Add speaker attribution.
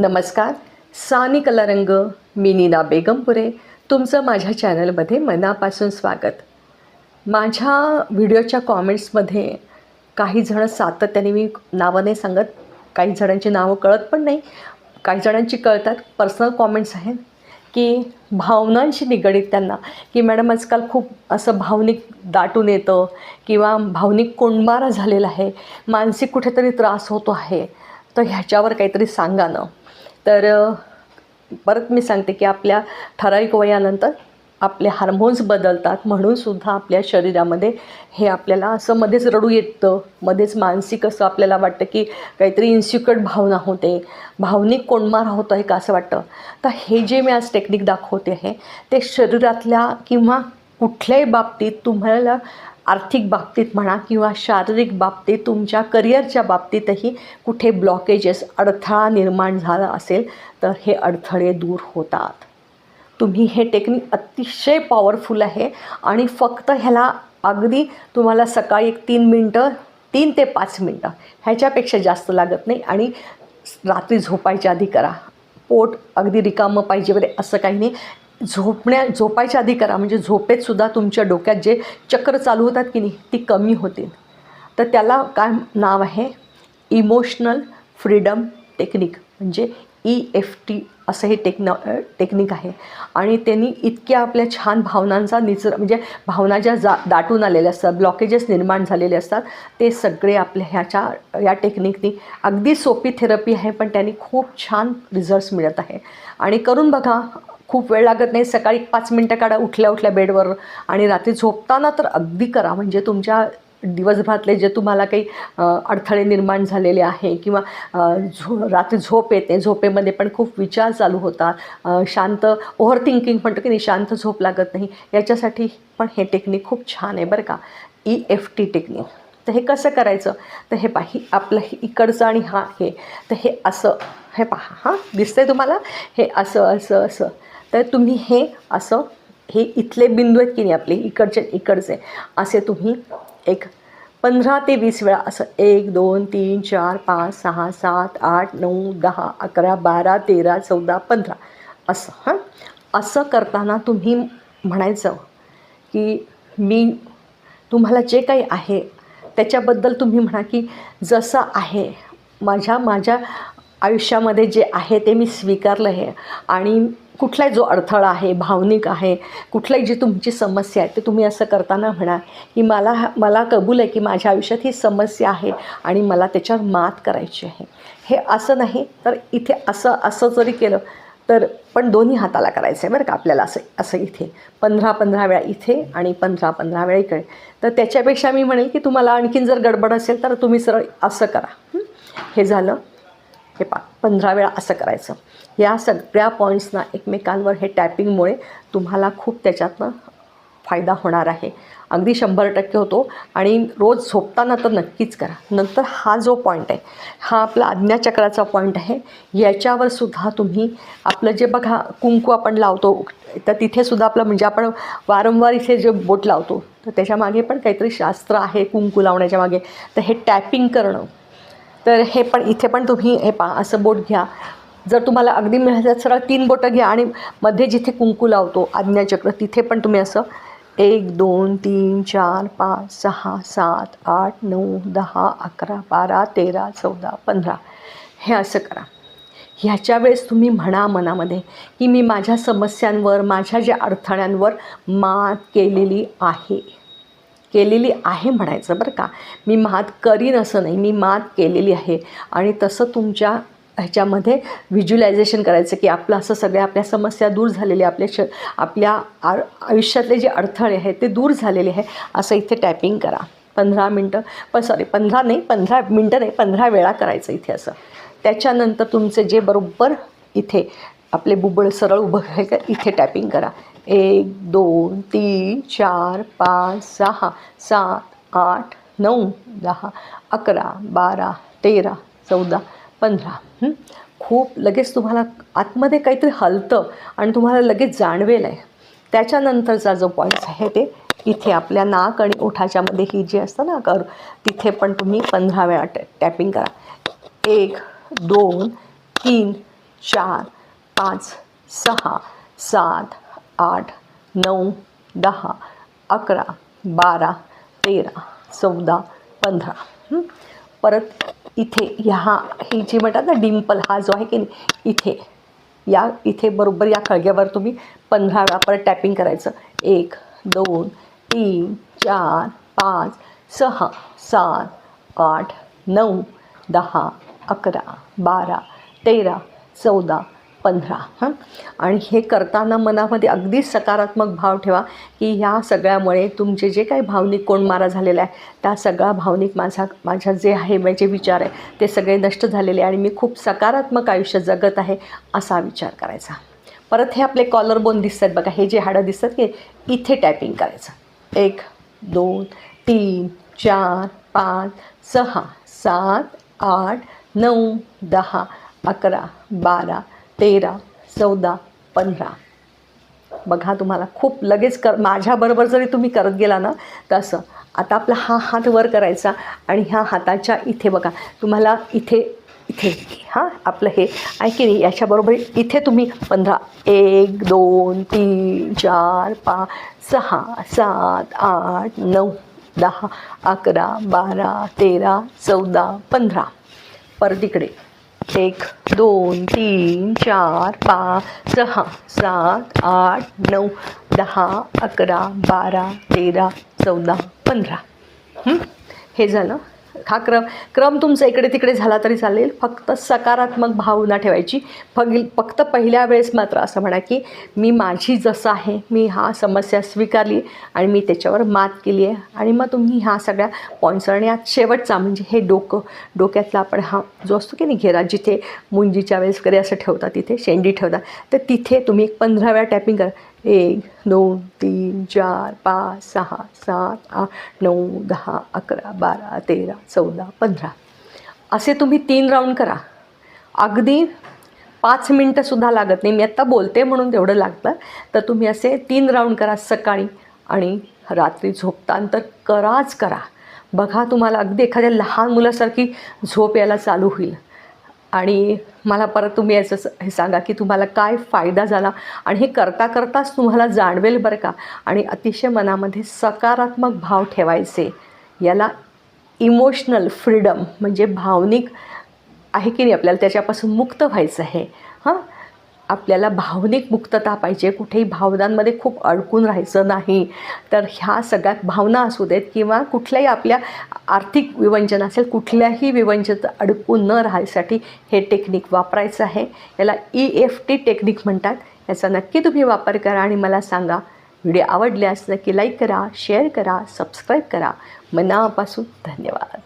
Speaker 1: नमस्कार. सानी कलारंग मी नीना बेगमपुरे. तुमचं माझ्या चॅनलमध्ये मनापासून स्वागत. माझ्या व्हिडिओच्या कॉमेंट्समध्ये काही जण सातत्याने मी नावं नाही सांगत काही जणांची नावं कळत पण नाही काही जणांची कळतात पर्सनल कॉमेंट्स आहेत की भावनांशी निगडीत त्यांना की मॅडम आजकाल खूप असं भावनिक दाटून येतं किंवा भावनिक कोंडमारा झालेला आहे मानसिक कुठेतरी त्रास होतो आहे तर ह्याच्यावर काहीतरी सांगा ना. तर परत मी सांगते की आपल्या ठराविक वयानंतर आपले हार्मोन्स बदलतात. म्हणून सुद्धा आपल्या शरीरामध्ये हे आपल्याला असं मध्येच रडू येतं. मध्येच मानसिक असं आपल्याला वाटतं की काहीतरी इन्सिक्युअर्ड भावना होते. भावनिक कोंडमार होतं आहे का असं वाटतं? तर हे जे मी आज टेक्निक दाखवते आहे ते शरीरातल्या किंवा कुठल्याही बाबतीत तुम्हाला आर्थिक बाबतीत म्हणा किंवा शारीरिक बाबतीत तुमच्या करिअरच्या बाबतीतही कुठे ब्लॉकेजेस अडथळा निर्माण झाला असेल तर हे अडथळे दूर होतात. तुम्ही हे टेक्निक अतिशय पॉवरफुल आहे आणि फक्त ह्याला अगदी तुम्हाला सकाळी एक तीन मिनटं तीन ते पाच मिनटं ह्याच्यापेक्षा जास्त लागत नाही आणि रात्री झोपायच्या आधी करा. पोट अगदी रिकामं पाहिजे वगैरे असं काही नाही. झोपण्या झोपायच्या आधी करा. म्हणजे झोपेतसुद्धा तुमच्या डोक्यात जे चक्र चालू होतात की नाही ती कमी होतील. तर त्याला काय नाव आहे? Emotional freedom technique. म्हणजे ई एफ टी असं हे टेक्न टेक्निक आहे. आणि त्यांनी इतक्या आपल्या छान भावनांचा निचर म्हणजे भावना ज्या जा दाटून आलेल्या असतात ब्लॉकेजेस निर्माण झालेले असतात ते सगळे आपल्या ह्याच्या या टेक्निकनी अगदी सोपी थेरपी आहे पण त्यांनी खूप छान रिझल्ट्स मिळत आहे. आणि करून बघा खूप वेळ लागत नाही. सकाळी पाच मिनटं काढा उठल्या उठल्या बेडवर. आणि रात्री झोपताना तर अगदी करा. म्हणजे तुमच्या दिवसभरातले जे तुम्हाला काही अडथळे निर्माण झालेले आहे किंवा झो रात्री झोप येते झोपेमध्ये पण खूप विचार चालू होतात. शांत ओव्हर थिंकिंग म्हणतो की नाही शांत झोप लागत नाही. याच्यासाठी पण हे टेक्निक खूप छान आहे बरं का. E F T technique. तर हे कसं करायचं? तर हे पाही आपलं हे इकडचं आणि हा हे. तर हे असं हे पहा हां दिसतंय तुम्हाला? हे असं असं असं. तर तुम्ही हे असं हे इथले बिंदू आहेत की नाही आपले इकडचे इकडचे असे तुम्ही एक पंधरा ते वीस वेळा असं एक दोन तीन चार पाच सहा सात आठ नऊ दहा अकरा बारा तेरा चौदा पंधरा असं हां? असं करताना तुम्ही म्हणायचं की मी तुम्हाला जे काही आहे त्याच्याबद्दल तुम्ही म्हणा की जसं आहे माझ्या माझ्या आयुष्यामध्ये जे आहे ते मी स्वीकारलं आहे आणि कुठलाही जो अडथळा आहे भावनिक आहे कुठलाही जी तुमची समस्या आहे ते तुम्ही असं करताना म्हणा की मला मला कबूल आहे की माझ्या आयुष्यात ही समस्या आहे आणि मला त्याच्यावर मात करायची आहे. हे असं नाही तर इथे असं असं जरी केलं तर पण दोन्ही हाताला करायचं आहे बरं का आपल्याला असं असं इथे. पंधरा पंधरा वेळा इथे आणि पंधरा पंधरा वेळा इकडे. तर त्याच्यापेक्षा मी म्हणेल की तुम्हाला आणखीन जर गडबड असेल तर तुम्ही सरळ असं करा. हे झालं. हे पा पंधरा वेळा असं करायचं. या सगळ्या पॉईंट्सना एकमेकांवर हे टॅपिंगमुळे तुम्हाला खूप त्याच्यातनं फायदा होणार आहे. अगदी शंभर टक्के होतो. आणि रोज झोपताना तर नक्कीच करा. नंतर हा जो पॉईंट आहे हा आपला आज्ञाचक्राचा पॉईंट आहे याच्यावर सुद्धा तुम्ही आपलं जे बघा कुंकू आपण लावतो तर तिथेसुद्धा आपलं म्हणजे आपण वारंवार इथे जे बोट लावतो तर त्याच्यामागे पण काहीतरी शास्त्र आहे कुंकू लावण्याच्या मागे. तर हे टॅपिंग करणं तर हे पण इथे पण तुम्ही हे पा असं बोट घ्या. जर तुम्हाला अगदी मिळालं तर सरळ तीन बोटं घ्या आणि मध्ये जिथे कुंकू लावतो आज्ञाचक्र तिथे पण तुम्ही असं एक दोन तीन चार पाच सहा सात आठ नऊ दहा अकरा बारा तेरा चौदा पंधरा. हे असं करा. ह्याच्या वेळेस तुम्ही म्हणा मनामध्ये की मी माझ्या समस्यांवर माझ्या ज्या अडथळ्यांवर मात केलेली आहे. केलेली आहे म्हणायचं बरं का. मी मात करीन असं नाही मी मात केलेली आहे. आणि तसं तुमच्या ह्याच्यामध्ये व्हिज्युलायझेशन करायचं की आपलं असं सगळ्या आपल्या समस्या दूर झालेल्या आपल्या श आपल्या आ आयुष्यातले जे अडथळे आहेत ते दूर झालेले आहे असं इथे टॅपिंग करा. पंधरा मिनटं पण सॉरी पंधरा नाही पंधरा मिनटं नाही पंधरा वेळा करायचं इथे असं. त्याच्यानंतर तुमचे जे बरोबर इथे आपले बुबळ सरळ उभं आहे का इथे टॅपिंग करा. एक दोन तीन चार पाच सहा सात आठ नऊ दहा अकरा बारा तेरा चौदा पंधरा. खूप लगेच तुम्हाला आतमध्ये काहीतरी हलतं आणि तुम्हाला लगेच जाणवेल आहे. त्याच्यानंतरचा जो पॉईंट आहे ते इथे आपल्या नाक आणि ओठाच्यामध्ये ही जी असतं ना कर तिथे पण तुम्ही पंधरा वेळा टॅ टॅपिंग करा. एक दोन तीन चार पाच सहा सात आठ नऊ दहा अकरा बारा तेरा चौदा पंधरा परत इथे ह्या ही जी म्हणतात ना डिम्पल हा जो आहे की इथे. या, इथे बरोबर या खळग्यावर तुम्ही पंधरा वेळा परत टॅपिंग करायचं. एक, दोन, तीन, चार, पाच, सहा, सात, आठ, नऊ, दहा, अकरा, बारा, तेरा, चौदा पंधरा हां? आणि हे करताना मनामध्ये अगदी सकारात्मक भाव ठेवा की ह्या सगळ्यामुळे तुमचे जे काही भावनिक कोंडमारा झालेला आहे त्या सगळा भावनिक माझा माझ्या जे आहे माझे विचार आहे ते सगळे नष्ट झालेले आहे आणि मी खूप सकारात्मक आयुष्य जगत आहे असा विचार करायचा. परत हे आपले कॉलर बोन दिसतात बघा हे जे हाडं दिसतात की इथे टॅपिंग करायचं. एक दोन तीन चार पाच सहा सात आठ नऊ दहा अकरा बारा तेरा चौदा पंधरा. बघा तुम्हाला खूप लगेच कर माझ्याबरोबर जरी तुम्ही करत गेला ना तर असं. आता आपला हा हात वर करायचा आणि ह्या हाताच्या इथे बघा. तुम्हाला इथे इथे हां आपलं हे. आहे की नाही? याच्याबरोबर इथे तुम्ही पंधरा एक दोन तीन चार पाच सहा सात आठ नऊ दहा अकरा बारा तेरा चौदा पंधरा. परत इकडे. एक दोन तीन चार पाच सहा सात आठ नऊ दहा अकरा बारा तेरा चौदा पंधरा. हे? झालं? हा क्रम क्रम तुमचा इकडे तिकडे झाला तरी चालेल. फक्त सकारात्मक भावना ठेवायची. फग फक्त पहिल्या वेळेस मात्र असं म्हणा की मी माझी जसं आहे मी हा समस्या स्वीकारली आणि मी त्याच्यावर मात केली आहे. आणि मग तुम्ही ह्या सगळ्या पॉईंट्स आणि आज शेवटचा म्हणजे हे डोकं डोक्यातला आपण हा जो असतो की नाही घेरा जिथे मुंजीच्या वेळेस वगैरे असं ठेवता तिथे शेंडी ठेवता तर तिथे तुम्ही एक पंधरा वेळा टॅपिंग करा. एक दोन तीन चार पाच सहा सात आठ नऊ दहा अकरा बारा तेरा चौदा पंधरा. असे तुम्ही तीन राऊंड करा. अगदी पाच मिनटंसुद्धा लागत नाही. मी आत्ता बोलते म्हणून तेवढं लागतं. तर तुम्ही असे तीन राऊंड करा सकाळी आणि रात्री झोपतानंतर कराच करा. बघा तुम्हाला अगदी एखाद्या लहान मुलासारखी झोप यायला चालू होईल. आणि मला परत तुम्ही याचं स- हे सांगा की तुम्हाला काय फायदा झाला आणि हे करता करताच तुम्हाला जाणवेल बरं का. आणि अतिशय मनामध्ये सकारात्मक भाव ठेवायचे. याला इमोशनल फ्रीडम म्हणजे भावनिक आहे की नाही आपल्याला त्याच्यापासून मुक्त व्हायचं आहे. हां? आपल्याला भावनिक मुक्तता पाहिजे. कुठेही भावनांमध्ये खूप अडकून राहायचं नाही. तर ह्या सगळ्यात भावना असू देत किंवा कुठल्याही आपल्या आर्थिक विवंचन असेल कुठल्याही विवंचन अडकून न राहायसाठी हे टेक्निक वापरायचं आहे. याला ई एफ टी टेक्निक म्हणतात. याचा नक्की तुम्ही वापर करा आणि मला सांगा. व्हिडिओ आवडल्यास नक्की लाईक करा शेअर करा सबस्क्राईब करा. मनापासून धन्यवाद.